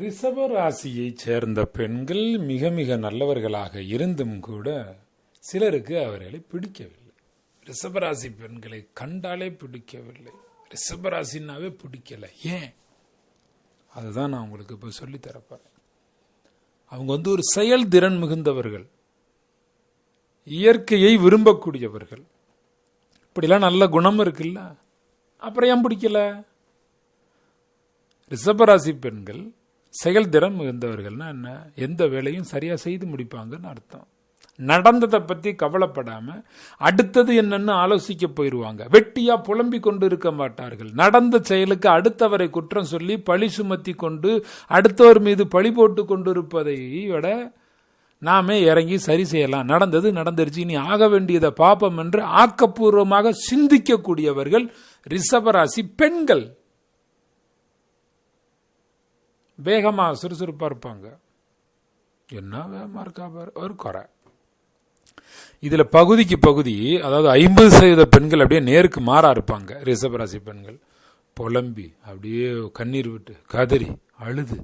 ரிஷப ராசியைச் சேர்ந்த பெண்கள் மிக மிக நல்லவர்களாக இருந்தும் கூட சிலருக்கு அவர்களை பிடிக்கவில்லை. ரிஷபராசி பெண்களை கண்டாலே பிடிக்கவில்லை. ரிஷபராசின்னாவே பிடிக்கலை. ஏன்? அதுதான் நான் உங்களுக்கு இப்போ சொல்லி அவங்க வந்து ஒரு செயல்திறன் மிகுந்தவர்கள். இயற்கையை விரும்பக்கூடியவர்கள். இப்படிலாம் நல்ல குணம் இருக்குல்ல? அப்புறம் ஏன் பிடிக்கல? ரிஷபராசி பெண்கள் செயல்திறன் மிகுந்தவர்கள்னா என்ன? எந்த வேலையும் சரியாக செய்து முடிப்பாங்கன்னு அர்த்தம். நடந்ததை பற்றி கவலைப்படாமல் அடுத்தது என்னன்னு ஆலோசிக்க போயிடுவாங்க வெட்டியாக புலம்பிக் கொண்டு இருக்க மாட்டார்கள். நடந்த செயலுக்கு அடுத்தவரை குற்றம் சொல்லி பழி சுமத்தி கொண்டு அடுத்தவர் மீது பழி போட்டு கொண்டிருப்பதை விட நாமே இறங்கி சரி செய்யலாம். நடந்தது நடந்துருச்சு. இனி ஆக வேண்டியதை பார்ப்போம் என்று ஆக்கப்பூர்வமாக சிந்திக்கக்கூடியவர்கள் ரிஷபராசி பெண்கள். வேகமாக சுறுசுறுப்பாக இருப்பாங்க. என்ன வேகமாக இருக்கா பாரு? ஒரு குறை. இதில் பகுதிக்கு பகுதி அதாவது ஐம்பது சதவீத பெண்கள் அப்படியே நேருக்கு மாறா இருப்பாங்க. ரிஷபராசி பெண்கள். புலம்பி அப்படியே கண்ணீர் விட்டு கதறி அழுது.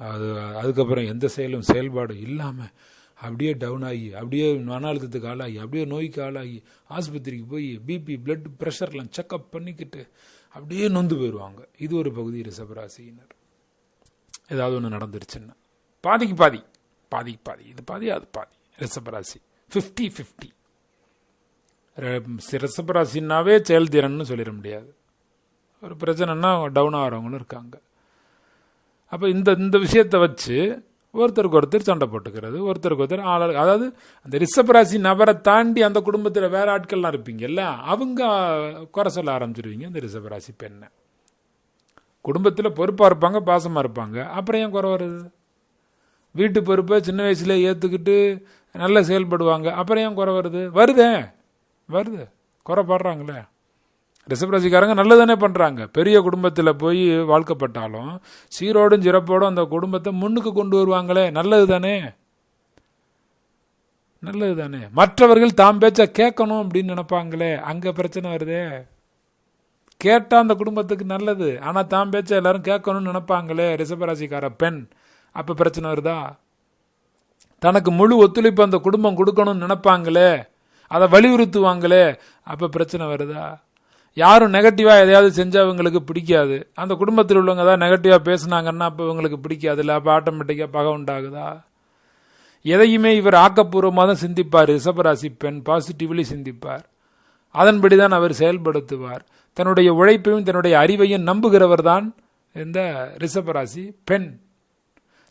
அது அதுக்கப்புறம் எந்த செயலும் செயல்பாடு இல்லாமல் அப்படியே டவுன் ஆகி அப்படியே மன அழுத்தத்துக்கு ஆளாகி அப்படியே நோய்க்கு ஆளாகி ஆஸ்பத்திரிக்கு போய் பிபி பிளட் ப்ரெஷர்லாம் செக்கப் பண்ணிக்கிட்டு அப்படியே நொந்து போயிடுவாங்க இது ஒரு பகுதி ரிஷபராசியினர். ஏதாவது ஒன்று நடந்துருச்சுன்னா. பாதிக்கு பாதி. பாதிக்கு பாதி. இது பாதி அது பாதி. ரிஷபராசி. ஃபிஃப்டி ஃபிஃப்டி ரிஷபராசின்னாவே செயல்திறன்னு சொல்லிட முடியாது. ஒரு பிரச்சனைனா டவுன் ஆகிறவங்களும் இருக்காங்க. அப்போ இந்த இந்த விஷயத்தை வச்சு ஒருத்தருக்கு ஒருத்தர் சண்டை போட்டுக்கிறது ஒருத்தருக்கு ஒருத்தர் ஆள அதாவது அந்த ரிஷபராசி நபரை தாண்டி அந்த குடும்பத்தில் வேற ஆட்கள்லாம் இருப்பீங்கல்ல அவங்க குறை சொல்ல ஆரம்பிச்சிருவீங்க இந்த ரிஷபராசி பெண்ணை. குடும்பத்தில் பொறுப்பாக இருப்பாங்க பாசமாக இருப்பாங்க. அப்புறம் ஏன் குறை வருது வீட்டு பொறுப்பை சின்ன வயசுல ஏற்றுக்கிட்டு நல்லா செயல்படுவாங்க. அப்புறம் ஏன் குறை வருது வருதே. வருது. குறை பாடுறாங்களே. ரிஷபராசிக்காரங்க நல்லதானே பண்ணுறாங்க பெரிய குடும்பத்தில் போய் வாழ்க்கப்பட்டாலும் சீரோடும் சிறப்போடும் அந்த குடும்பத்தை முன்னுக்கு கொண்டு வருவாங்களே. நல்லது தானே நல்லது தானே மற்றவர்கள் தாம் பேச்ச கேட்கணும் அப்படின்னு நினைப்பாங்களே. அங்கே பிரச்சனை வருதே. கேட்டால் அந்த குடும்பத்துக்கு நல்லது. ஆனால் தான் பேச்ச எல்லாரும் கேட்கணும்னு நினைப்பாங்களே ரிசபராசிக்கார பெண். அப்போ பிரச்சனை வருதா? தனக்கு முழு ஒத்துழைப்பு அந்த குடும்பம் கொடுக்கணும்னு நினைப்பாங்களே அதை வலியுறுத்துவாங்களே அப்போ பிரச்சனை வருதா? யாரும் நெகட்டிவாக எதையாவது செஞ்சால் அவங்களுக்கு பிடிக்காது. அந்த குடும்பத்தில் உள்ளவங்க தான் நெகட்டிவாக பேசுனாங்கன்னா அப்போ இவங்களுக்கு பிடிக்காது இல்லை அப்போ ஆட்டோமேட்டிக்காக பகை உண்டாகுதா? எதையுமே இவர் ஆக்கப்பூர்வமாக தான் சிந்திப்பார் ரிஷபராசி பெண் பாசிட்டிவ்லி சிந்திப்பார். அதன்படி தான் அவர் செயல்படுத்துவார். தன்னுடைய உழைப்பையும் தன்னுடைய அறிவையும் நம்புகிறவர் தான் இந்த ரிஷபராசி பெண்.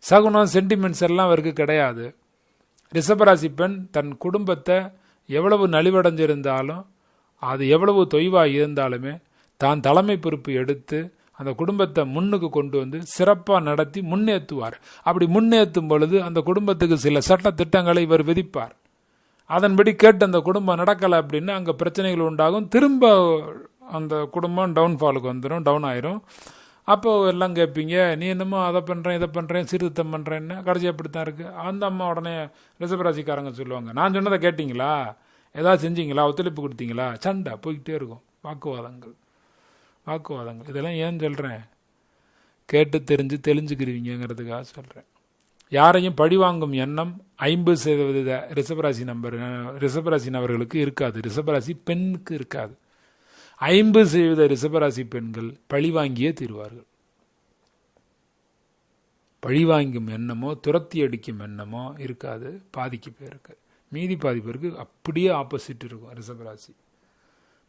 சகுனம் சென்டிமெண்ட்ஸ் எல்லாம் அவருக்கு கிடையாது. ரிஷபராசி பெண் தன் குடும்பத்தை எவ்வளவு நலிவடைஞ்சிருந்தாலும் அது எவ்வளவு தொய்வாக இருந்தாலுமே தான் தலைமை பொறுப்பு எடுத்து அந்த குடும்பத்தை முன்னுக்கு கொண்டு வந்து சிறப்பாக நடத்தி முன்னேற்றுவார். அப்படி முன்னேற்றும் பொழுது அந்த குடும்பத்துக்கு சில சட்ட திட்டங்களை இவர் விதிப்பார். அதன்படி கேட்டு அந்த குடும்பம் நடக்கலை அப்படின்னா அங்கே பிரச்சனைகள் உண்டாகும். திரும்ப அந்த குடும்பம் டவுன்ஃபாலுக்கு வந்துடும் டவுன் ஆயிரும். அப்போ எல்லாம் கேட்பீங்க நீ என்னமோ அதை பண்ணுறேன் இதை பண்ணுறேன் சீர்திருத்தம் பண்ணுறேன்னு கடைசி அப்படி தான் இருக்குது அந்த அம்மா உடனே ரிசபராசிக்காரங்க சொல்லுவாங்க நான் சொன்னதை கேட்டிங்களா? ஏதாவது செஞ்சீங்களா? ஒத்துழைப்பு கொடுத்தீங்களா? சண்டை போய்கிட்டே இருக்கும். வாக்குவாதங்கள் வாக்குவாதங்கள். இதெல்லாம் ஏன் சொல்கிறேன் கேட்டு தெரிஞ்சு தெளிஞ்சுக்கிருவீங்கிறதுக்காக சொல்கிறேன் யாரையும் பழிவாங்கும் எண்ணம் ஐம்பது சதவீத ரிசபராசி நம்பர் ரிசபராசி நபர்களுக்கு இருக்காது. ரிசபராசி பெண்ணுக்கு இருக்காது. ஐம்பது சதவீத ரிசபராசி பெண்கள் பழிவாங்கியே தீர்வார்கள். பழிவாங்கும் எண்ணமோ துரத்தி அடிக்கும் எண்ணமோ இருக்காது. பாதிக்கு பேருக்கு மீதி பாதி பேருக்கு அப்படியே ஆப்போசிட் இருக்கும் ரிஷபராசி.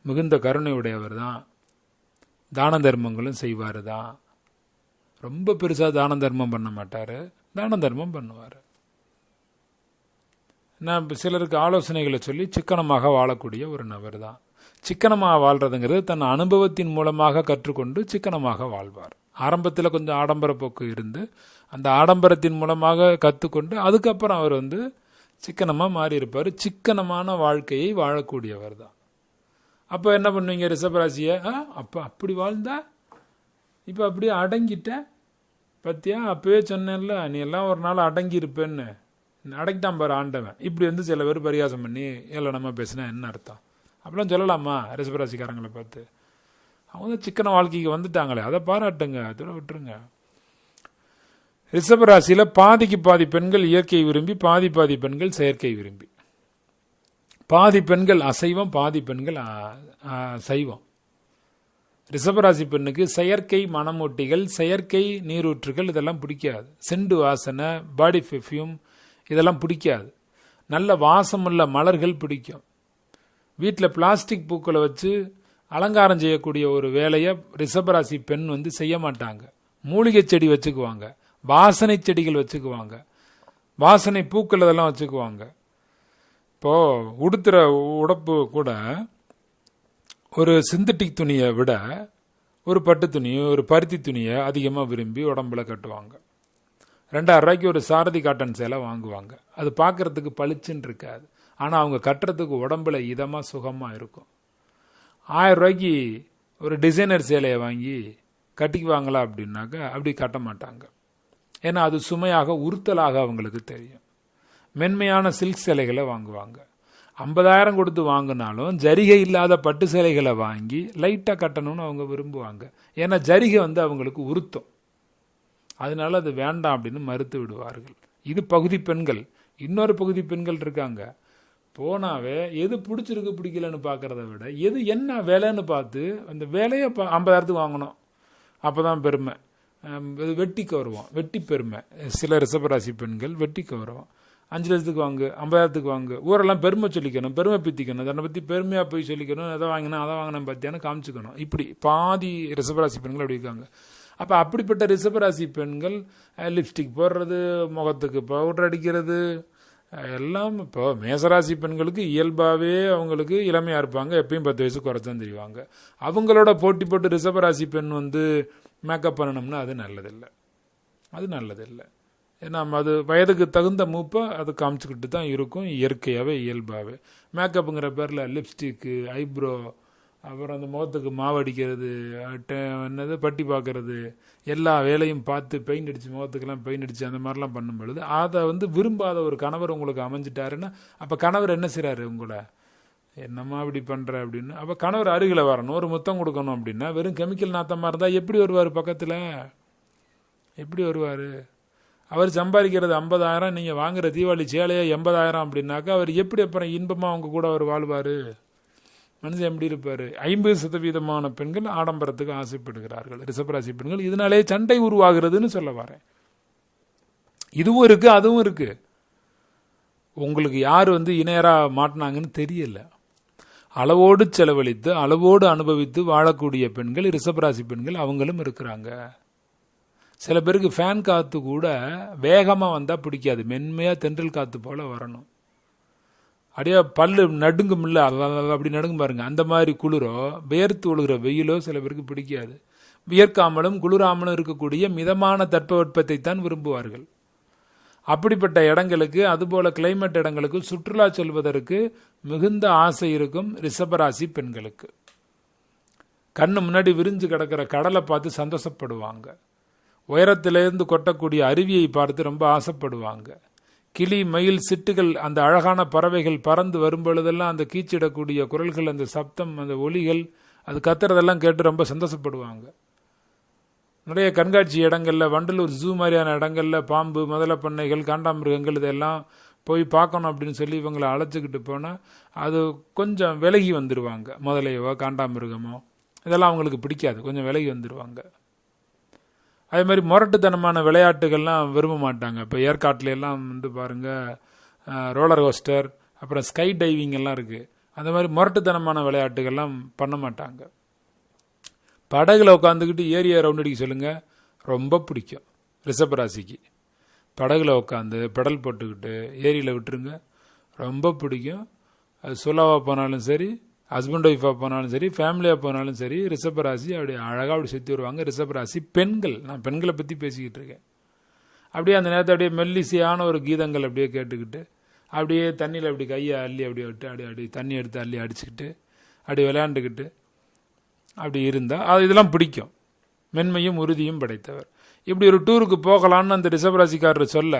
மிகுந்த கருணை உடையவர் தான் தான தர்மங்களும் செய்வார் தான் ரொம்ப பெருசாக தான தர்மம் பண்ண மாட்டார். தான தர்மம் பண்ணுவார். நான் சிலருக்கு ஆலோசனைகளை சொல்லி சிக்கனமாக வாழக்கூடிய ஒரு நபர் தான் சிக்கனமாக வாழ்றதுங்கிறது தன் அனுபவத்தின் மூலமாக கற்றுக்கொண்டு சிக்கனமாக வாழ்வார். ஆரம்பத்தில் கொஞ்சம் ஆடம்பர போக்கு இருந்து அந்த ஆடம்பரத்தின் மூலமாக கற்றுக்கொண்டு அதுக்கப்புறம் அவர் வந்து சிக்கனமாக மாறியிருப்பார். சிக்கனமான வாழ்க்கையை வாழக்கூடியவர் தான். அப்போ என்ன பண்ணுவீங்க ரிஷபராசியை? ஆ அப்போ அப்படி வாழ்ந்தா? இப்போ அப்படியே அடங்கிட்ட? பத்தியா? அப்பவே சொன்னேன்ல நீ எல்லாம் ஒரு நாள் அடங்கியிருப்பேன்னு. அடங்கிட்டான் பாரு ஆண்டவன். இப்படி வந்து சில பேர் பரியாசம் பண்ணி ஏளனமாக பேசினா என்ன அர்த்தம்? அப்படிலாம் சொல்லலாமா? ரிசபராசிக்காரங்களை பார்த்து. அவங்க சிக்கன வாழ்க்கைக்கு வந்துட்டாங்களே. அதை பாராட்டுங்க. அதோட விட்டுருங்க. ரிஷபராசியில் பாதிக்கு பாதி பெண்கள் இயற்கை விரும்பி பாதி பாதி பெண்கள் செயற்கை விரும்பி. பாதி பெண்கள் அசைவம் பாதி பெண்கள் சைவம். ரிஷபராசி பெண்ணுக்கு செயற்கை மணமூட்டிகள் செயற்கை நீரூற்றுகள் இதெல்லாம் பிடிக்காது. செண்டு வாசனை பாடி பெர்ஃப்யூம் இதெல்லாம் பிடிக்காது. நல்ல வாசமுள்ள மலர்கள் பிடிக்கும். வீட்டில் பிளாஸ்டிக் பூக்களை வச்சு அலங்காரம் செய்யக்கூடிய ஒரு வேலையை ரிஷபராசி பெண் வந்து செய்ய மாட்டாங்க. மூலிகை செடி வச்சுக்குவாங்க. வாசனை செடிகள் வச்சுக்குவாங்க. வாசனை பூக்கள் இதெல்லாம் வச்சுக்குவாங்க. இப்போ உடுத்துற உடப்பு கூட ஒரு சிந்தட்டிக் துணியை விட ஒரு பட்டு துணியை ஒரு பருத்தி துணியை அதிகமாக விரும்பி உடம்புல கட்டுவாங்க. ரெண்டாயிரம் ரூபாய்க்கு ஒரு சாரதி காட்டன் சேலை வாங்குவாங்க. அது பார்க்கறதுக்கு பளிச்சுன்னு இருக்காது. ஆனால் அவங்க கட்டுறதுக்கு உடம்புல இதமாக சுகமாக இருக்கும். ஆயிரம் ரூபாய்க்கு ஒரு டிசைனர் சேலையை வாங்கி கட்டிக்குவாங்களா அப்படின்னாக்கா அப்படி கட்ட மாட்டாங்க. ஏன்னா அது சுமையாக உறுத்தலாக அவங்களுக்கு தெரியும். மென்மையான சில்க் சேலைகளை வாங்குவாங்க. ஐம்பதாயிரம் கொடுத்து வாங்கினாலும் ஜரிகை இல்லாத பட்டு சேலைகளை வாங்கி லைட்டாக கட்டணும்னு அவங்க விரும்புவாங்க. ஏன்னா ஜரிகை வந்து அவங்களுக்கு உருத்தம் அதனால அது வேண்டாம் அப்படின்னு மறுத்து விடுவார்கள். இது பகுதி பெண்கள். இன்னொரு பகுதி பெண்கள் இருக்காங்க. போனாவே எது பிடிச்சிருக்கு பிடிக்கலன்னு பார்க்கறத விட எது என்ன வேலைன்னு பார்த்து அந்த வேலையை பா ஐம்பதாயிரத்துக்கு வாங்கணும். அப்போ தான் பெருமை இது வெட்டிக்கு வருவோம் வெட்டி பெருமை. சில ரிசபராசி பெண்கள் வெட்டிக்கு வருவோம் அஞ்சு லட்சத்துக்கு வாங்கு ஐம்பதாயிரத்துக்கு வாங்கு. ஊரெல்லாம் பெருமை சொல்லிக்கணும் பெருமை பித்திக்கணும். தன்னை பற்றி பெருமையாக போய் சொல்லிக்கணும் எதை வாங்கினா அதை வாங்கினேன் பற்றியானு காமிச்சுக்கணும். இப்படி பாதி ரிசபராசி பெண்கள் அப்படி இருக்காங்க. அப்போ அப்படிப்பட்ட ரிசபராசி பெண்கள் லிப்ஸ்டிக் போடுறது முகத்துக்கு பவுடர் அடிக்கிறது எல்லாம் இப்போ மேசராசி பெண்களுக்கு இயல்பாகவே அவங்களுக்கு இளமையாக இருப்பாங்க. எப்பயும் பத்து வயசு குறைச்சான் தெரிவாங்க. அவங்களோட போட்டி போட்டு ரிசபராசி பெண் வந்து மேக்கப் பண்ணணும்னா அது நல்லதில்லை. அது நல்லதில்லை. ஏன்னா அது வயதுக்கு தகுந்த மூப்பை அது காமிச்சுக்கிட்டு தான் இருக்கும். இயற்கையாகவே இயல்பாகவே மேக்கப்புங்கிற பேரில் லிப்ஸ்டிக்கு ஐப்ரோ அப்புறம் அந்த முகத்துக்கு மாவடிக்கிறது என்னது பட்டி பார்க்கறது எல்லா வேலையும் பார்த்து பெயிண்ட் அடித்து முகத்துக்கெல்லாம் பெயிண்ட் அடித்து அந்த மாதிரிலாம் பண்ணும் பொழுது அதை வந்து விரும்பாத ஒரு கணவர் உங்களுக்கு அமைஞ்சிட்டாருன்னா அப்போ கணவர் என்ன செய்கிறாரு உங்களை? என்னம்மா இப்படி பண்ணுற அப்படின்னு. அப்போ கணவர் அருகில் வரணும் ஒரு முத்தம் கொடுக்கணும் அப்படின்னா வெறும் கெமிக்கல் நாத்தமாக இருந்தால் எப்படி வருவார் பக்கத்தில்? எப்படி வருவார்? அவர் சம்பாதிக்கிறது ஐம்பதாயிரம் நீங்கள் வாங்குற தீபாவளி சேலையே எண்பதாயிரம் அப்படின்னாக்கா அவர் எப்படி அப்புறம் இன்பமாக அவங்க கூட அவர் வாழ்வார்? மனுஷன் எப்படி இருப்பார்? ஐம்பது சதவீதமான பெண்கள் ஆடம்பரத்துக்கு ஆசைப்படுகிறார்கள். ரிசபராசி பெண்கள் இதனாலே சண்டை உருவாகிறதுன்னு சொல்ல வரேன். இதுவும் இருக்குது அதுவும் இருக்குது உங்களுக்கு யார் வந்து இணையராக மாட்டினாங்கன்னு தெரியல. அளவோடு செலவழித்து அளவோடு அனுபவித்து வாழக்கூடிய பெண்கள் ரிசபராசி பெண்கள் அவங்களும் இருக்கிறாங்க. சில பேருக்கு ஃபேன் காற்று கூட வேகமாக வந்தால் பிடிக்காது. மென்மையாக தென்றல் காற்று போல் வரணும். அப்படியே பல்லு நடுங்கும் இல்லை அப்படி நடுங்கும் பாருங்க. அந்த மாதிரி குளிரோ வேர்த்து ஒழுகிற வெயிலோ சில பேருக்கு பிடிக்காது. வியர்க்காமலும் குளிராமலும் இருக்கக்கூடிய மிதமான தட்பவெட்பத்தை தான் விரும்புவார்கள். அப்படிப்பட்ட இடங்களுக்கு அதுபோல கிளைமேட் இடங்களுக்கு சுற்றுலா செல்வதற்கு மிகுந்த ஆசை இருக்கும் ரிஷபராசி பெண்களுக்கு. கண்ணு முன்னாடி விரிஞ்சு கிடக்கிற கடலை பார்த்து சந்தோஷப்படுவாங்க. உயரத்திலிருந்து கொட்டக்கூடிய அருவியை பார்த்து ரொம்ப ஆசைப்படுவாங்க. கிளி மயில் சிட்டுகள் அந்த அழகான பறவைகள் பறந்து வரும் பொழுதெல்லாம் அந்த கீச்சிடக்கூடிய குரல்கள் அந்த சப்தம் அந்த ஒலிகள் அது கத்துறதெல்லாம் கேட்டு ரொம்ப சந்தோஷப்படுவாங்க. நிறைய கண்காட்சி இடங்கள்ல வண்டலூர் ஜூ மாதிரியான இடங்களில் பாம்பு முதல பண்ணைகள் காண்டாமிருகங்கள் இதெல்லாம் போய் பார்க்கணும் அப்படின்னு சொல்லி இவங்களை அழைச்சிக்கிட்டு போனால் அது கொஞ்சம் விலகி வந்துடுவாங்க முதலையவோ காண்டாமிருகமோ இதெல்லாம் அவங்களுக்கு பிடிக்காது. கொஞ்சம் விலகி வந்துடுவாங்க அதே மாதிரி முரட்டுத்தனமான விளையாட்டுகள்லாம் விரும்ப மாட்டாங்க இப்போ ஏற்காட்டில் எல்லாம் வந்து பாருங்கள் ரோலர் கோஸ்டர் அப்புறம் ஸ்கை டைவிங் எல்லாம் இருக்குது அந்த மாதிரி முரட்டுத்தனமான விளையாட்டுகள்லாம் பண்ண மாட்டாங்க. படகுல உட்காந்துக்கிட்டு ஏரியா ரவுண்ட் அடிக்க சொல்லுங்கள் ரொம்ப பிடிக்கும். ரிஷப ராசிக்கு. படகுல உட்காந்து பெடல் போட்டுக்கிட்டு ஏரியில் விட்டுருங்க ரொம்ப பிடிக்கும். அது சுலாவாக போனாலும் சரி ஹஸ்பண்ட் ஒய்ஃபாக போனாலும் சரி ஃபேமிலியாக போனாலும் சரி ரிஷப ராசி அப்படி அழகாக அப்படி சுற்றி வருவாங்க. ரிஷப ராசி பெண்கள். நான் பெண்களை பற்றி பேசிக்கிட்டு இருக்கேன். அப்படியே அந்த நேரத்தை அப்படியே மெல்லிசையான ஒரு கீதங்கள் அப்படியே கேட்டுக்கிட்டு அப்படியே தண்ணியில் அப்படி கையை அள்ளி அப்படியே விட்டு அப்படியே அப்படி தண்ணி எடுத்து அள்ளி அடிச்சுக்கிட்டு அப்படி விளையாண்டுக்கிட்டு அப்படி இருந்தால் அது இதெல்லாம் பிடிக்கும். மென்மையும் உறுதியும் படைத்தவர். இப்படி ஒரு டூருக்கு போகலான்னு அந்த ரிஷபராசிக்காரர் சொல்ல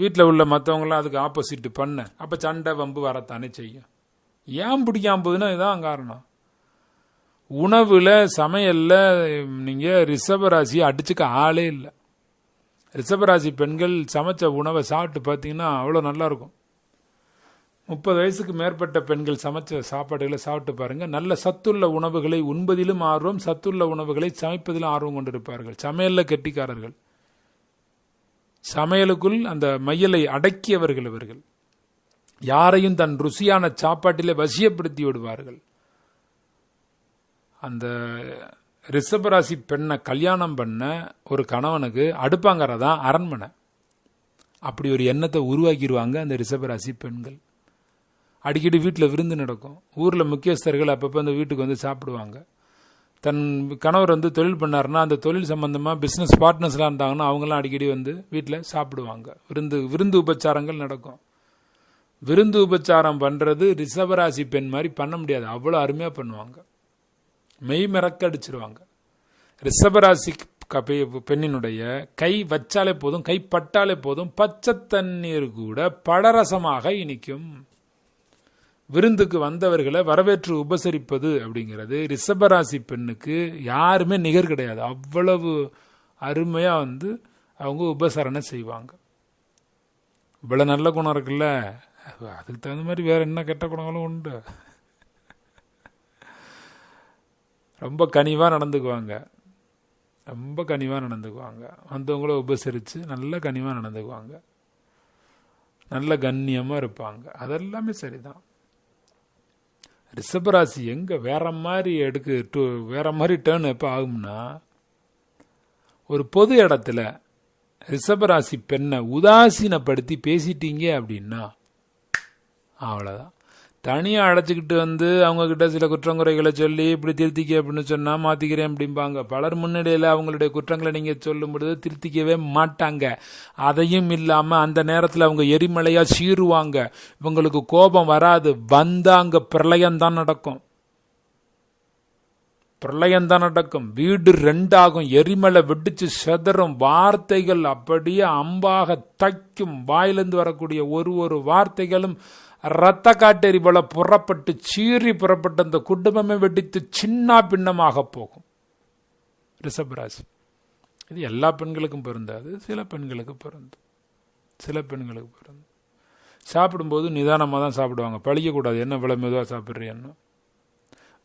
வீட்டில் உள்ள மற்றவங்களாம் அதுக்கு ஆப்போசிட் பண்ண. அப்போ சண்டை வம்பு வரத்தானே செய்யும். ஏன் பிடிக்காம போகுதுன்னா இதுதான் காரணம். உணவில் சமையலில் நீங்கள் ரிஷபராசியை அடிச்சுக்க ஆளே இல்லை. ரிஷபராசி பெண்கள் சமைச்ச உணவை சாப்பிட்டு பார்த்தீங்கன்னா அவ்வளோ நல்லா இருக்கும். முப்பது வயசுக்கு மேற்பட்ட பெண்கள் சமைச்ச சாப்பாடுகளை சாப்பிட்டு பாருங்கள் நல்ல சத்துள்ள உணவுகளை உண்பதிலும் ஆர்வம் சத்துள்ள உணவுகளை சமைப்பதிலும் ஆர்வம் கொண்டிருப்பார்கள். சமையலில் கெட்டிக்காரர்கள். சமையலுக்குள் அந்த மையலை அடக்கியவர்கள் இவர்கள். யாரையும் தன் ருசியான சாப்பாட்டிலே வசியப்படுத்தி விடுவார்கள். அந்த ரிஷபராசி பெண்ணை கல்யாணம் பண்ண ஒரு கணவனுக்கு அடுப்பாங்கரை தான் அரண்மனை. அப்படி ஒரு எண்ணத்தை உருவாக்கிடுவாங்க அந்த ரிஷபராசி பெண்கள். அடிக்கடி வீட்டில் விருந்து நடக்கும். ஊரில் முக்கியஸ்தர்கள் அப்பப்போ அந்த வீட்டுக்கு வந்து சாப்பிடுவாங்க. தன் கணவர் வந்து தொழில் பண்ணாருன்னா அந்த தொழில் சம்பந்தமாக பிஸ்னஸ் பார்ட்னர்ஸ்லாம் இருந்தாங்கன்னா அவங்களாம் அடிக்கடி வந்து வீட்டில் சாப்பிடுவாங்க. விருந்து விருந்து உபச்சாரங்கள் நடக்கும். விருந்து உபச்சாரம் பண்ணுறது ரிஷபராசி பெண் மாதிரி பண்ண முடியாது. அவ்வளோ அருமையாக பண்ணுவாங்க. மெய் மிறக்க அடிச்சிருவாங்க ரிஷபராசி பெண்ணினுடைய கை வச்சாலே போதும் கை பட்டாலே போதும் பச்சை தண்ணீர் கூட பழரசமாக இனிக்கும். விருந்துக்கு வந்தவர்களை வரவேற்று உபசரிப்பது அப்படிங்கிறது ரிஷபராசி பெண்ணுக்கு யாருமே நிகர் கிடையாது. அவ்வளவு அருமையாக வந்து அவங்க உபசரணை செய்வாங்க. இவ்வளோ நல்ல குணம் இருக்குல்ல? அதுக்கு தகுந்த மாதிரி வேறு என்ன கெட்ட குணங்களும் உண்டு. ரொம்ப கனிவாக நடந்துக்குவாங்க. ரொம்ப கனிவாக நடந்துக்குவாங்க. வந்தவங்கள உபசரித்து நல்ல கனிவாக நடந்துக்குவாங்க. நல்ல கண்ணியமாக இருப்பாங்க. அதெல்லாமே சரிதான். ரிஷபராசி எங்கே வேற மாதிரி எடுக்கு டூ வேற மாதிரி டேர்ன் எப்போ ஆகும்னா ஒரு பொது இடத்துல ரிஷபராசி பெண்ணை உதாசீனப்படுத்தி பேசிட்டீங்க அப்படின்னா அவ்வளோதான் தனியாக அடைச்சிக்கிட்டு வந்து அவங்கக்கிட்ட சில குற்றங்குறைகளை சொல்லி இப்படி திருத்திக்க அப்படின்னு சொன்னால் மாற்றிக்கிறேன் அப்படிம்பாங்க. பலர் முன்னிலையில் அவங்களுடைய குற்றங்களை நீங்கள் சொல்லும் பொழுது திருத்திக்கவே மாட்டாங்க. அதையும் இல்லாமல் அந்த நேரத்தில் அவங்க எரிமலையாக சீருவாங்க இவங்களுக்கு கோபம் வராது. வந்தால் அங்கே பிரளயம்தான் நடக்கும். பிரளயம்தான் நடக்கும். வீடு ரெண்டாகும். எரிமலை வெடிச்சு செதறும். வார்த்தைகள் அப்படியே அம்பாக தைக்கும் வாயிலிருந்து வரக்கூடிய ஒரு ஒரு வார்த்தைகளும் இரத்த காட்டெறி போல புறப்பட்டு சீறி புறப்பட்டு அந்த குடும்பமே வெடித்து சின்ன பின்னமாக போகும். ரிஷபராசி இது எல்லா பெண்களுக்கும் பொருந்தாது சில பெண்களுக்கு பொருந்தும். சில பெண்களுக்கு பொருந்தும். சாப்பிடும்போது நிதானமாக தான் சாப்பிடுவாங்க. பழிக்கக்கூடாது. என்ன விலை மெதுவாக சாப்பிட்றீன்னு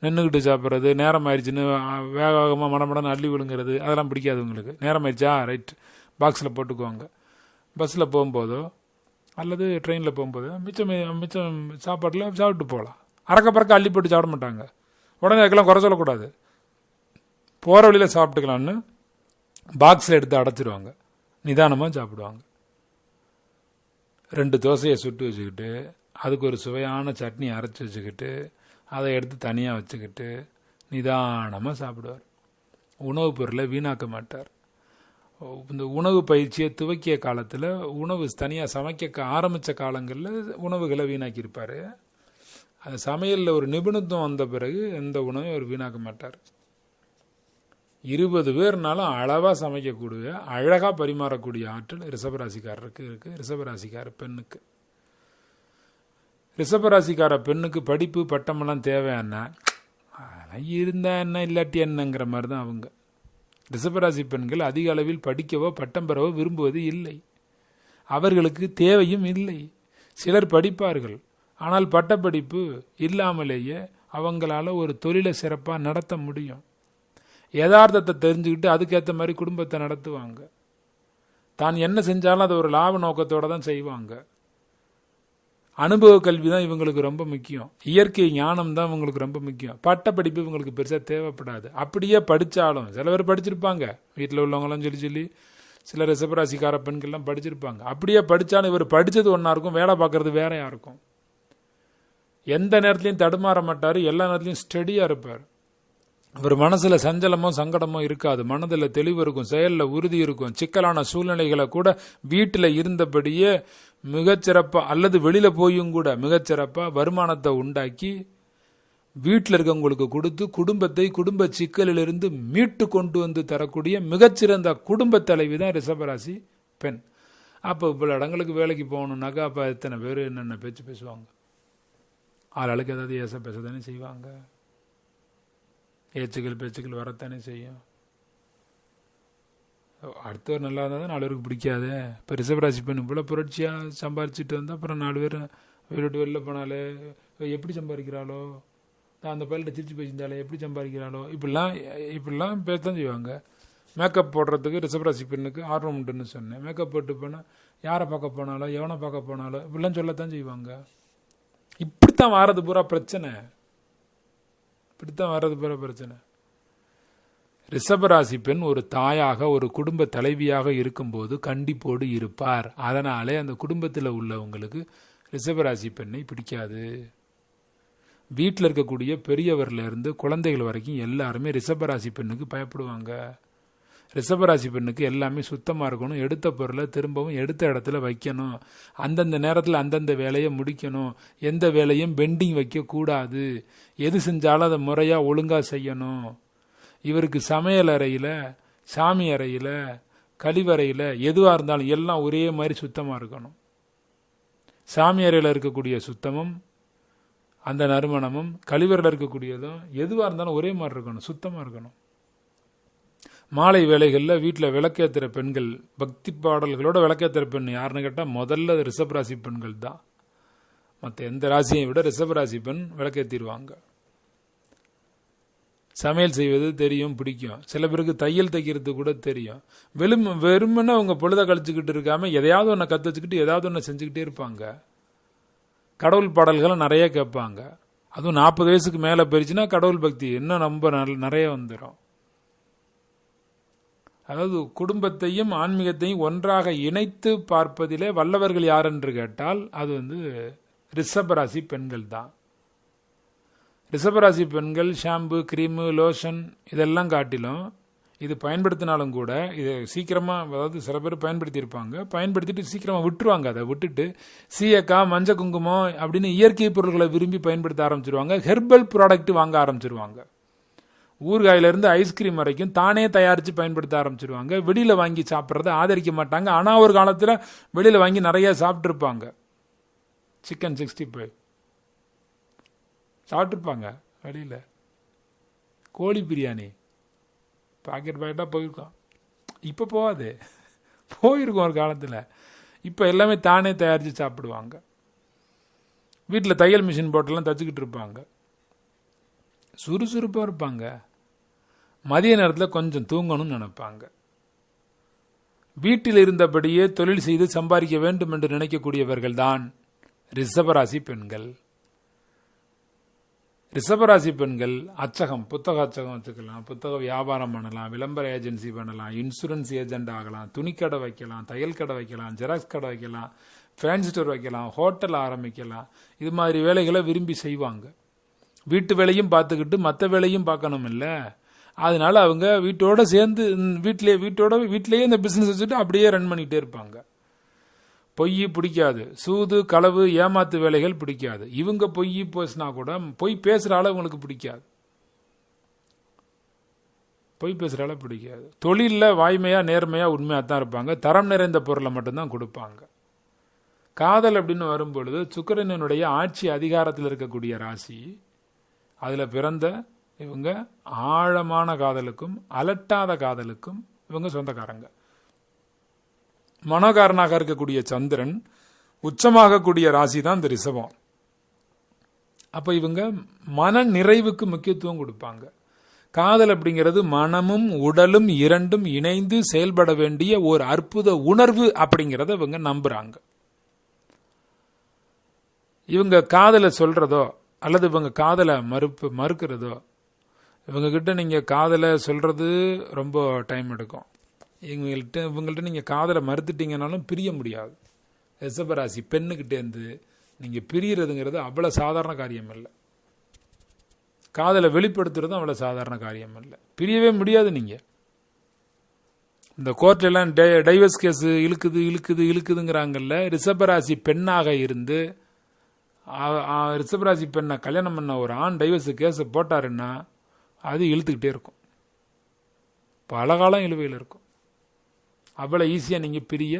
நின்றுக்கிட்டு சாப்பிட்றது நேரம் ஆயிடுச்சுன்னு வேக வேகமாக மடமடன்னு அள்ளி விழுங்குறது அதெல்லாம் பிடிக்காது உங்களுக்கு. நேரம் ஆயிடுச்சா? ரைட். பாக்ஸில் போட்டுக்குவாங்க. பஸ்ஸில் போகும்போதோ அல்லது ட்ரெயினில் போகும்போது மிச்சம் மிச்சம் சாப்பாட்டில் சாப்பிட்டு போகலாம். அறக்க பறக்க அள்ளி போட்டு சாப்பிட மாட்டாங்க. உடனே அதுக்கெல்லாம் குறை சொல்லக்கூடாது. போகிற வழியில் சாப்பிட்டுக்கலான்னு பாக்ஸில் எடுத்து அடைச்சிடுவாங்க நிதானமாக சாப்பிடுவாங்க. ரெண்டு தோசையை சுட்டு வச்சுக்கிட்டு அதுக்கு ஒரு சுவையான சட்னி அரைச்சி வச்சுக்கிட்டு அதை எடுத்து தனியாக வச்சுக்கிட்டு நிதானமாக சாப்பிடுவார். உணவுப் பொருளை வீணாக்க மாட்டார். இந்த உணவு பயிற்சியை துவக்கிய காலத்தில் உணவு தனியாக சமைக்க ஆரம்பித்த காலங்களில் உணவுகளை வீணாக்கியிருப்பார். அந்த சமையலில் ஒரு நிபுணத்துவம் வந்த பிறகு எந்த உணவையும் அவர் வீணாக்க மாட்டார். இருபது பேர்னாலும் அளவாக சமைக்கக்கூடிய அழகாக பரிமாறக்கூடிய ஆற்றல் ரிஷபராசிக்காரருக்கு இருக்குது ரிஷபராசிக்கார பெண்ணுக்கு. ரிஷபராசிக்கார பெண்ணுக்கு படிப்பு பட்டமெல்லாம் தேவையானா அதெல்லாம் இருந்தால் என்ன இல்லாட்டி என்னங்கிற மாதிரி தான் அவங்க. ரிஷபராசி பெண்கள் அதிக அளவில் படிக்கவோ பட்டம் பெறவோ விரும்புவது இல்லை. அவர்களுக்கு தேவையும் இல்லை. சிலர் படிப்பார்கள். ஆனால் பட்டப்படிப்பு இல்லாமலேயே அவங்களால ஒரு தொழிலை சிறப்பாக நடத்த முடியும். யதார்த்தத்தை தெரிஞ்சுக்கிட்டு அதுக்கேற்ற மாதிரி குடும்பத்தை நடத்துவாங்க. தான் என்ன செஞ்சாலும் அதை ஒரு லாப நோக்கத்தோடு தான் செய்வாங்க. அனுபவ கல்வி தான் இவங்களுக்கு ரொம்ப முக்கியம். இயற்கை ஞானம் தான் இவங்களுக்கு ரொம்ப முக்கியம். பட்ட படிப்பு இவங்களுக்கு பெருசாக தேவைப்படாது. அப்படியே படித்தாலும் சில பேர் படிச்சிருப்பாங்க. வீட்டில் உள்ளவங்களாம் சொல்லி சொல்லி சில ரிசபராசிக்கார பெண்கள்லாம் படிச்சிருப்பாங்க. அப்படியே படித்தாலும் இவர் படித்தது ஒன்றா இருக்கும் வேலை பார்க்கறது வேறையா இருக்கும். எந்த நேரத்துலையும் தடுமாற மாட்டார் எல்லா நேரத்துலையும் ஸ்டடியாக இருப்பார். ஒரு மனசில் சஞ்சலமோ சங்கடமோ இருக்காது. மனதில் தெளிவு இருக்கும் செயலில் உறுதி இருக்கும். சிக்கலான சூழ்நிலைகளை கூட வீட்டில் இருந்தபடியே மிகச்சிறப்பாக அல்லது வெளியில் போயும் கூட மிகச்சிறப்பாக வருமானத்தை உண்டாக்கி வீட்டில் இருக்கவங்களுக்கு கொடுத்து குடும்பத்தை குடும்ப சிக்கலிலிருந்து மீட்டு கொண்டு வந்து தரக்கூடிய மிகச்சிறந்த குடும்ப தலைவி தான் ரிஷபராசி பெண். அப்போ இவ்வளோ இடங்களுக்கு வேலைக்கு போகணுன்னாக்கா அப்போ எத்தனை பேர் என்னென்ன பேச்சு பேசுவாங்க? ஆளாளுக்கு ஏதாவது ஏச பேச தானே செய்வாங்க? ஏச்சுக்கள் பேச்சுக்கள் வரத்தானே செய்யும். அடுத்தவர் நல்லா இருந்தால் தான் நாலு பேருக்கு பிடிக்காது. இப்போ ரிசர்வராசி பெண் போல் புரட்சியாக சம்பாரிச்சிட்டு வந்தால் அப்புறம் நாலு பேர் வீடு விட்டு வெளில போனாலே எப்படி சம்பாதிக்கிறாளோ? நான் அந்த பையல்கிட்ட திருச்சி பேசியிருந்தாலே எப்படி சம்பாதிக்கிறாளோ? இப்படிலாம் இப்படிலாம் பேசத்தான் செய்வாங்க. மேக்கப் போடுறதுக்கு ரிசர்வராசி பெண்ணுக்கு ஆர்வம் உண்டுன்னு சொன்னேன். மேக்கப் போட்டு போனால் யாரை பார்க்க போனாலோ எவனை பார்க்க போனாலோ இப்படிலாம் சொல்லத்தான் செய்வாங்க. இப்படித்தான் வாரது பூரா பிரச்சனை. இப்படித்தான் வர்றது பூரா பிரச்சனை. ரிஷபராசி பெண் ஒரு தாயாக ஒரு குடும்ப தலைவியாக இருக்கும்போது கண்டிப்போடு இருப்பார். அதனாலே அந்த குடும்பத்தில் உள்ளவங்களுக்கு ரிஷபராசி பெண்ணை பிடிக்காது. வீட்டில் இருக்கக்கூடிய பெரியவர்லேருந்து குழந்தைகள் வரைக்கும் எல்லாருமே ரிஷபராசி பெண்ணுக்கு பயப்படுவாங்க. ரிஷபராசி பெண்ணுக்கு எல்லாமே சுத்தமாக இருக்கணும். எடுத்த பொருளை திரும்பவும் எடுத்த இடத்துல வைக்கணும். அந்தந்த நேரத்தில் அந்தந்த வேலையை முடிக்கணும். எந்த வேலையும் பெண்டிங் வைக்கக்கூடாது. எது செஞ்சாலும் அதை முறையாக ஒழுங்காக செய்யணும். இவருக்கு சமையல் அறையில் சாமி அறையில் கழிவறையில் எதுவாக இருந்தாலும் எல்லாம் ஒரே மாதிரி சுத்தமாக இருக்கணும். சாமி அறையில் இருக்கக்கூடிய சுத்தமும் அந்த நறுமணமும் கழிவறையில் இருக்கக்கூடியதும் எதுவாக இருந்தாலும் ஒரே மாதிரி இருக்கணும். சுத்தமாக இருக்கணும். மாலை வேலைகளில் வீட்டில் விளக்கேற்றுற பெண்கள் பக்தி பாடல்களோட விளக்கேற்றுற பெண் யாருன்னு கேட்டால் முதல்ல ரிஷபராசி பெண்கள் தான். மற்ற எந்த ராசியை விட ரிஷபராசி பெண் விளக்கேற்றிடுவாங்க சமையல் செய்வது தெரியும் பிடிக்கும். சில பேருக்கு தையல் தைக்கிறது கூட தெரியும். வெறும் வெறுமனே அவங்க பொழுத கழிச்சுக்கிட்டு இருக்காமல் எதையாவது ஒன்று கற்று வச்சுக்கிட்டு ஏதாவது ஒன்று செஞ்சுக்கிட்டே இருப்பாங்க. கடவுள் பாடல்களை நிறைய கேட்பாங்க. அதுவும் நாற்பது வயசுக்கு மேலே போயிடுச்சுன்னா கடவுள் பக்தி இன்னும் ரொம்ப நிறைய வந்துடும் அதாவது குடும்பத்தையும் ஆன்மீகத்தையும் ஒன்றாக இணைத்து பார்ப்பதிலே வல்லவர்கள் யார் என்று கேட்டால் அது வந்து ரிஷபராசி பெண்கள் தான். ரிஷபராசி பெண்கள் ஷாம்பு கிரீமு லோஷன் இதெல்லாம் காட்டிலும் இது பயன்படுத்தினாலும் கூட இதை சீக்கிரமாக அதாவது சில பேர் பயன்படுத்தியிருப்பாங்க பயன்படுத்திட்டு சீக்கிரமாக விட்டுருவாங்க. அதை விட்டுட்டு சீயக்காய் மஞ்சள் குங்குமம் அப்படின்னு இயற்கை பொருட்களை விரும்பி பயன்படுத்த ஆரம்பிச்சிருவாங்க ஹெர்பல் ப்ராடக்ட் வாங்க ஆரம்பிச்சிருவாங்க. ஊறுகாயிலிருந்து ஐஸ்கிரீம் வரைக்கும் தானே தயாரித்து பயன்படுத்த ஆரம்பிச்சிருவாங்க. வெளியில் வாங்கி சாப்பிட்றத ஆதரிக்க மாட்டாங்க. ஆனால் ஒரு காலத்தில் வெளியில் வாங்கி நிறைய சாப்பிட்ருப்பாங்க சிக்கன் சிக்ஸ்டி ஃபைவ் சாப்பிட்ருப்பாங்க வெளியில். கோழி பிரியாணி. பாக்கெட் பாக்கெட்டாக போயிருக்கோம். இப்போ போகாது. போயிருக்கோம் ஒரு காலத்தில். இப்போ எல்லாமே தானே தயாரித்து சாப்பிடுவாங்க. வீட்டில் தையல் மிஷின் போட்டெல்லாம் தச்சுக்கிட்டு இருப்பாங்க. சுறுசுறுப்பாக இருப்பாங்க. மதிய நேரத்தில் கொஞ்சம் தூங்கணும்னு நினைப்பாங்க. வீட்டில் இருந்தபடியே தொழில் செய்து சம்பாதிக்க வேண்டும் என்று நினைக்கக்கூடியவர்கள் தான் ரிஷபராசி பெண்கள். ரிஷபராசி பெண்கள் அச்சகம் புத்தக அச்சகம் வச்சுக்கலாம் புத்தக வியாபாரம் பண்ணலாம் விளம்பர ஏஜென்சி பண்ணலாம் இன்சூரன்ஸ் ஏஜென்ட் ஆகலாம் துணிக்கடை வைக்கலாம் தையல் கடை வைக்கலாம் ஜெராக்ஸ் கடை வைக்கலாம் ஃபேன்சி ஸ்டோர் வைக்கலாம் ஹோட்டல் ஆரம்பிக்கலாம். இது மாதிரி வேலைகளை விரும்பி செய்வாங்க. வீட்டு வேலையும் பார்த்துக்கிட்டு மற்ற வேலையும் பார்க்கணும் இல்லை அதனால அவங்க வீட்டோட சேர்ந்து வீட்டிலே வீட்டோட வீட்டிலேயே இந்த பிஸ்னஸ் வச்சுட்டு அப்படியே ரன் பண்ணிகிட்டே இருப்பாங்க. பொய் பிடிக்காது. சூது களவு ஏமாத்து வேலைகள் பிடிக்காது. இவங்க பொய் பேசினா கூட பொய் பேசுகிற ஆள் அவங்களுக்கு பிடிக்காது. பொய் பேசுகிற அளவு பிடிக்காது. தொழிலில் வாய்மையாக நேர்மையாக உண்மையாக தான் இருப்பாங்க. தரம் நிறைந்த பொருளை மட்டும்தான் கொடுப்பாங்க. காதல் அப்படின்னு வரும்பொழுது சுக்கரனுடைய ஆட்சி அதிகாரத்தில் இருக்கக்கூடிய ராசி அதில் பிறந்த இவங்க ஆழமான காதலுக்கும் அலட்டாத காதலுக்கும் இவங்க சொந்தக்காரங்க. மனோகாரனாக இருக்கக்கூடிய சந்திரன் உச்சமாகக்கூடிய ராசி தான் இந்த ரிஷபம். அப்போ இவங்க மன நிறைவுக்கு முக்கியத்துவம் கொடுப்பாங்க. காதல் அப்படிங்கிறது மனமும் உடலும் இரண்டும் இணைந்து செயல்பட வேண்டிய ஒரு அற்புத உணர்வு அப்படிங்கிறத இவங்க நம்புறாங்க. இவங்க காதலை சொல்றதோ அல்லது இவங்க காதலை மறுப்பு மறுக்கிறதோ இவங்க கிட்ட நீங்கள் காதலை சொல்கிறது ரொம்ப டைம் எடுக்கும். இவங்கள்ட்ட இவங்கள்ட்ட நீங்கள் காதலை மறுத்துட்டீங்கனாலும் பிரிய முடியாது. ரிஷபராசி பெண்ணுக்கிட்டேருந்து நீங்கள் பிரியறதுங்கிறது அவ்வளோ சாதாரண காரியம் இல்லை காதலை வெளிப்படுத்துறதும் அவ்வளோ சாதாரண காரியம் இல்லை பிரியவே முடியாது நீங்கள் இந்த கோர்ட்லாம் டை டைவர்ஸ் கேஸு இழுக்குது இழுக்குது இழுக்குதுங்கிறாங்கல்ல ரிஷபராசி பெண்ணாக இருந்து ரிஷபராசி பெண்ணை கல்யாணம் பண்ண ஒரு ஆண் டைவர்ஸ் கேஸை போட்டாருன்னா அது இழுத்துக்கிட்டே இருக்கும். பல காலம் இழுவையில் இருக்கும். அவ்வளோ ஈஸியாக நீங்கள் பிரிய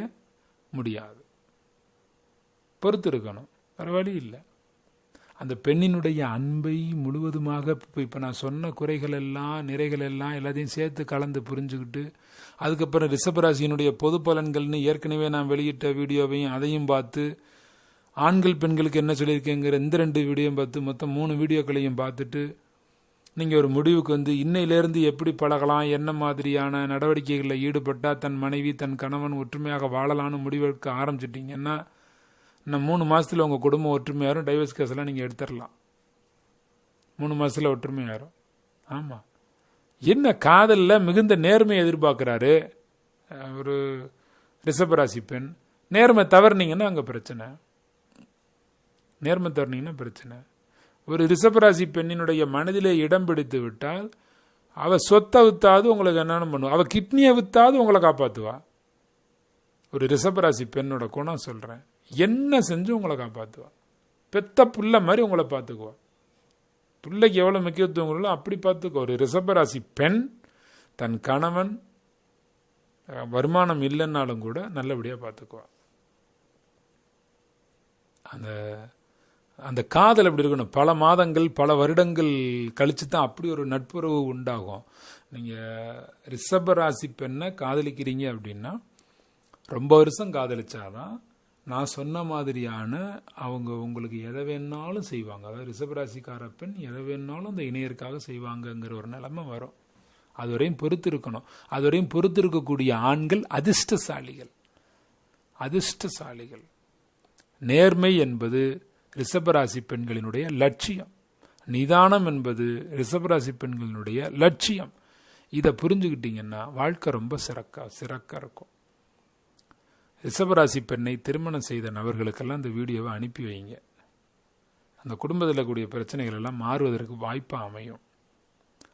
முடியாது. பொறுத்து இருக்கணும். வேறு வழி இல்லை. அந்த பெண்ணினுடைய அன்பை முழுவதுமாக இப்போ இப்போ நான் சொன்ன குறைகள் எல்லாம் நிறைகள் எல்லாம் எல்லாத்தையும் சேர்த்து கலந்து புரிஞ்சுக்கிட்டு அதுக்கப்புறம் ரிஷபராசியினுடைய பொது பலன்கள்னு ஏற்கனவே நான் வெளியிட்ட வீடியோவையும் அதையும் பார்த்து ஆண்கள் பெண்களுக்கு என்ன சொல்லியிருக்கேங்கிற இந்த ரெண்டு வீடியோவும் பார்த்து மொத்தம் மூணு வீடியோக்களையும் பார்த்துட்டு நீங்கள் ஒரு முடிவுக்கு வந்து இன்னையிலேருந்து எப்படி பழகலாம் என்ன மாதிரியான நடவடிக்கைகளில் ஈடுபட்டால் தன் மனைவி தன் கணவன் ஒற்றுமையாக வாழலாம்னு முடிவெடுக்க ஆரம்பிச்சிட்டிங்கன்னா இன்னும் மூணு மாதத்தில் உங்கள் குடும்பம் ஒற்றுமையாரும் டைவர்ஸ் கேஸ்லாம் நீங்கள் எடுத்துடலாம். மூணு மாதத்தில் ஒற்றுமையாயிரும் ஆமாம் என்ன காதலில் மிகுந்த நேர்மையை எதிர்பார்க்குறாரு? ஒரு ரிஷபராசி பெண். நேர்மை தவறுனீங்கன்னா அங்கே பிரச்சனை. நேர்மை தவறுனீங்கன்னா பிரச்சனை. ஒரு ரிஷபராசி பெண்ணினுடைய மனதிலே இடம் பிடித்து விட்டால் அவ சொத்தை வித்தாவது உங்களுக்கு என்னென்ன பண்ணுவா. அவ கிட்னியை வித்தாவது உங்களை காப்பாற்றுவா ஒரு ரிஷபராசி பெண்ணோட குணம் சொல்கிறேன் என்ன செஞ்சு உங்களை காப்பாற்றுவா பெத்த புள்ள மாதிரி உங்களை பார்த்துக்குவா பிள்ளைக்கு எவ்வளோ முக்கியத்துவம் கொடுக்கலோ அப்படி பார்த்துக்கோ ஒரு ரிஷபராசி பெண் தன் கணவன் வருமானம் இல்லைன்னாலும் கூட நல்லபடியாக பார்த்துக்குவா அந்த அந்த காதல் எப்படி இருக்கணும்? பல மாதங்கள் பல வருடங்கள் கழிச்சு தான் அப்படி ஒரு நட்புறவு உண்டாகும். நீங்கள் ரிஷபராசி பெண்ணை காதலிக்கிறீங்க அப்படின்னா ரொம்ப வருஷம் காதலிச்சாதான் நான் சொன்ன மாதிரியான அவங்க உங்களுக்கு எதை வேணாலும் செய்வாங்க. அதாவது ரிஷபராசிக்கார பெண் எதை வேணாலும் அந்த இணையருக்காக செய்வாங்கங்கிற ஒரு நிலைமை வரும். அதுவரையும் பொறுத்து இருக்கணும். அதுவரையும் பொறுத்து இருக்கக்கூடிய ஆண்கள் அதிர்ஷ்டசாலிகள். அதிர்ஷ்டசாலிகள். நேர்மை என்பது ரிஷபராசி பெண்களினுடைய லட்சியம். நிதானம் என்பது ரிஷபராசி பெண்களினுடைய லட்சியம். இதை புரிஞ்சுக்கிட்டீங்கன்னா வாழ்க்கை ரொம்ப சிறக்கா சிறக்காக இருக்கும். ரிஷபராசி பெண்ணை திருமணம் செய்த நபர்களுக்கெல்லாம் இந்த வீடியோவை அனுப்பி வைங்க. அந்த குடும்பத்தில் கூடிய பிரச்சனைகள் எல்லாம் மாறுவதற்கு வாய்ப்பாக அமையும்.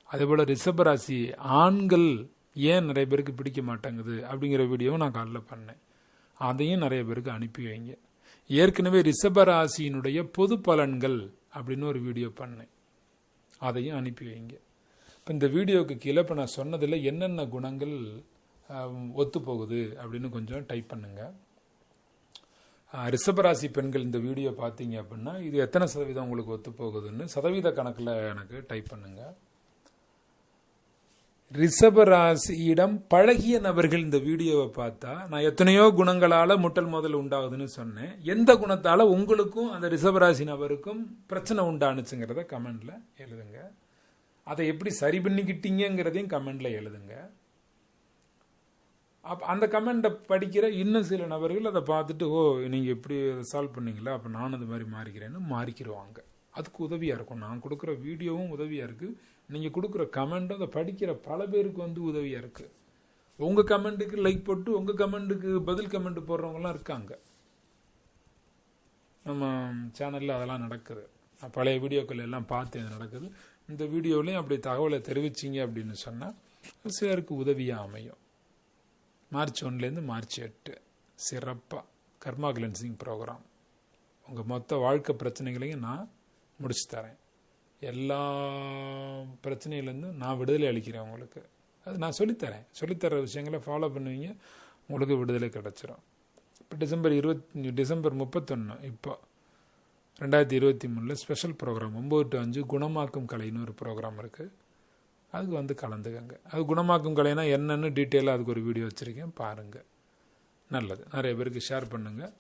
அதேபோல் ரிஷபராசி ஆண்கள் ஏன் நிறைய பேருக்கு பிடிக்க மாட்டேங்குது அப்படிங்கிற வீடியோவும் நான் காலைல பண்ணேன். அதையும் நிறைய பேருக்கு அனுப்பி வைங்க. ஏற்கனவே ரிஷபராசியினுடைய பொது பலன்கள் அப்படின்னு ஒரு வீடியோ பண்ணேன். அதையும் அனுப்பி வைங்க. இப்போ இந்த வீடியோவுக்கு கீழே இப்போ நான் சொன்னதில் என்னென்ன குணங்கள் ஒத்து போகுது அப்படின்னு கொஞ்சம் டைப் பண்ணுங்க. ரிஷபராசி பெண்கள் இந்த வீடியோ பார்த்தீங்க அப்படின்னா இது எத்தனை சதவீதம் உங்களுக்கு ஒத்து போகுதுன்னு சதவீத கணக்கில் எனக்கு டைப் பண்ணுங்கள் ரிஷபராசியிடம் பழகிய நபர்கள் இந்த வீடியோவை பார்த்தா நான் எத்தனையோ குணங்களால் முட்டல் முதல் உண்டாகுதுன்னு சொன்னேன். எந்த குணத்தால் உங்களுக்கும் அந்த ரிஷபராசி நபருக்கும் பிரச்சனை உண்டானுச்சுங்கிறத கமெண்டில் எழுதுங்க. அதை எப்படி சரி பண்ணிக்கிட்டீங்கிறதையும் கமெண்டில் எழுதுங்க. அப் அந்த கமெண்ட்டை படிக்கிற இன்னும் சில நபர்கள் அதை பார்த்துட்டு ஓ நீங்கள் எப்படி அதை சால்வ் பண்ணீங்களா? அப்போ நானும் அது மாதிரி மாறிக்கிறேன்னு மாறிக்கிடுவாங்க அதுக்கு உதவியாக இருக்கும். நான் கொடுக்குற வீடியோவும் உதவியாக இருக்குது நீங்கள் கொடுக்குற கமெண்ட்டும் அதை படிக்கிற பல பேருக்கு வந்து உதவியாக இருக்குது உங்கள் கமெண்ட்டுக்கு லைக் போட்டு உங்கள் கமெண்ட்டுக்கு பதில் கமெண்ட் போடுறவங்கலாம் இருக்காங்க. நம்ம சேனலில் அதெல்லாம் நடக்குது. நான் பழைய வீடியோக்கள் எல்லாம் பார்த்து இது நடக்குது. இந்த வீடியோலையும் அப்படி தகவலை தெரிவிச்சிங்க அப்படின்னு சொன்னால் சிலருக்கு உதவியாக அமையும். மார்ச் ஒன்லேருந்து மார்ச் எட்டு. சிறப்பாக கர்மா கிளென்சிங் ப்ரோக்ராம் உங்கள் மொத்த வாழ்க்கை பிரச்சனைகளையும் நான் முடிச்சு தரேன். எல்லா பிரச்சனையிலேருந்தும் நான் விடுதலை அளிக்கிறேன் உங்களுக்கு. அது நான் சொல்லித்தரேன். சொல்லித்தர விஷயங்களை ஃபாலோ பண்ணுவீங்க உங்களுக்கு விடுதலை கிடச்சிரும். இப்போ டிசம்பர் இருபத்தி டிசம்பர் முப்பத்தொன்று இப்போ ரெண்டாயிரத்தி இருபத்தி மூணில் ஸ்பெஷல் ப்ரோக்ராம் ஒம்பது டு அஞ்சு குணமாக்கும் கலைன்னு ஒரு ப்ரோக்ராம் இருக்குது அதுக்கு வந்து கலந்துக்கங்க. அது குணமாக்கும் கலைனா என்னென்னு டீட்டெயிலாக அதுக்கு ஒரு வீடியோ வச்சுருக்கேன் பாருங்கள் நல்லது. நிறைய பேருக்கு ஷேர் பண்ணுங்கள்